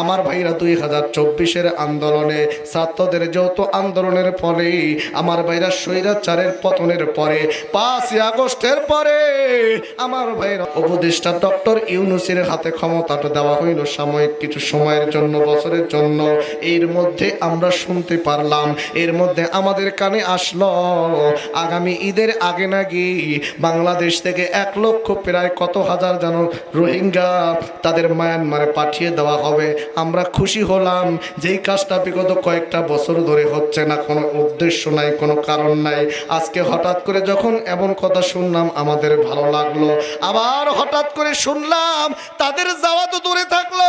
আমার ভাইরা দুই হাজার চব্বিশের আন্দোলনে, ছাত্রদের যৌথ আন্দোলনের ফলে, আমার ভাইরা স্বৈরাচারের পতনের পরে, পাঁচই আগস্টের পরে আমার ভাইরা উপদেষ্টা ডক্টর ইউনুসের হাতে ক্ষমতাটা দেওয়া হইল সাময়িক কিছু সময়ের জন্য, বছরের জন্য। এর মধ্যে আমরা শুনতে পারলাম, এর মধ্যে আমাদের কানে আসলো, আগামী ঈদের আগে নাকি বাংলাদেশ থেকে এক লক্ষ প্রায় কত হাজার যেন রোহিঙ্গা তাদের মায়ানমারে পাঠিয়ে দেওয়া হবে। আমরা খুশি হলাম। যেই কাজটা বিগত কয়েকটা বছর ধরে হচ্ছে না, কোনো উদ্দেশ্য নাই, কোনো কারণ নাই। আজকে হঠাৎ করে যখন এমন কথা শুনলাম, আমাদের ভালো লাগল। আবার হঠাৎ করে শুনলাম, তাদের যাওয়া তো দূরে থাকল।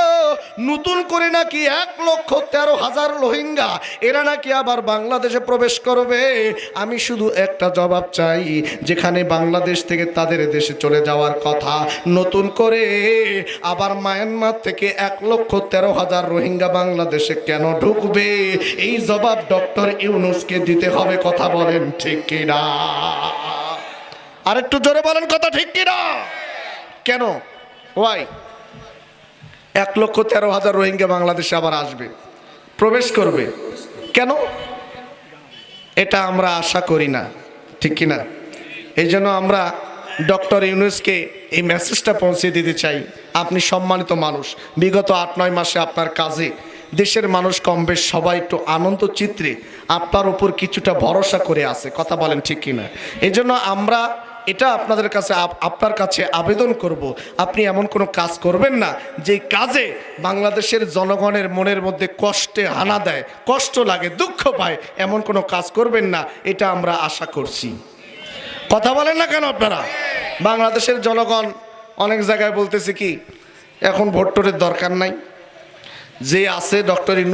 নতুন করে নাকি এক লক্ষ তেরো হাজার রোহিঙ্গা, এরা নাকি আবার বাংলাদেশে প্রবেশ করবে। আমি শুধু একটা জবাব চাই, যেখানে বাংলাদেশ থেকে তাদের দেশে চলে যাওয়ার কথা। নতুন করে আবার মায়ানমার থেকে এক লক্ষ তেরো হাজার রোহিঙ্গা বাংলাদেশে কেন ঢুকবে? এই জবাব ডক্টর ইউনুসকে দিতে হবে, কথা বলেন ঠিক কিনা? আরেকটু জোরে বলেন, কথা ঠিক কিনা? কেন? ওয়াই এক লক্ষ তেরো হাজার রোহিঙ্গা বাংলাদেশে আবার আসবে, প্রবেশ করবে। কেন? এটা আমরা আশা করি না, ঠিক কিনা? এই জন্য আমরা ডক্টর ইউনুসকে এই মেসেজটা পৌঁছে দিতে চাই। আপনি সম্মানিত মানুষ, বিগত আট, নয় মাসে আপনার কাজে, দেশের মানুষ কম বেশ সবাই একটু আনন্দ চিত্রে আপনার উপর কিছুটা ভরসা করে আছে। কথা বলেন ঠিক কিনা? এই জন্য আমরা এটা আপনাদের কাছে, আপ- আপনার কাছে আবেদন করব। আপনি এমন কোনো কাজ করবেন না যে কাজে বাংলাদেশের জনগণের মনের মধ্যে কষ্টে হানা দেয়, কষ্ট লাগে, দুঃখ পায়। এমন কোনো কাজ করবেন না, এটা আমরা আশা করছি। কথা বলেন না কেন আপনারা? বাংলাদেশের জনগণ অনেক জায়গায় বলতেছে কি এখন ভোট দরকার নাই। যে আছে ডক্টর ইনু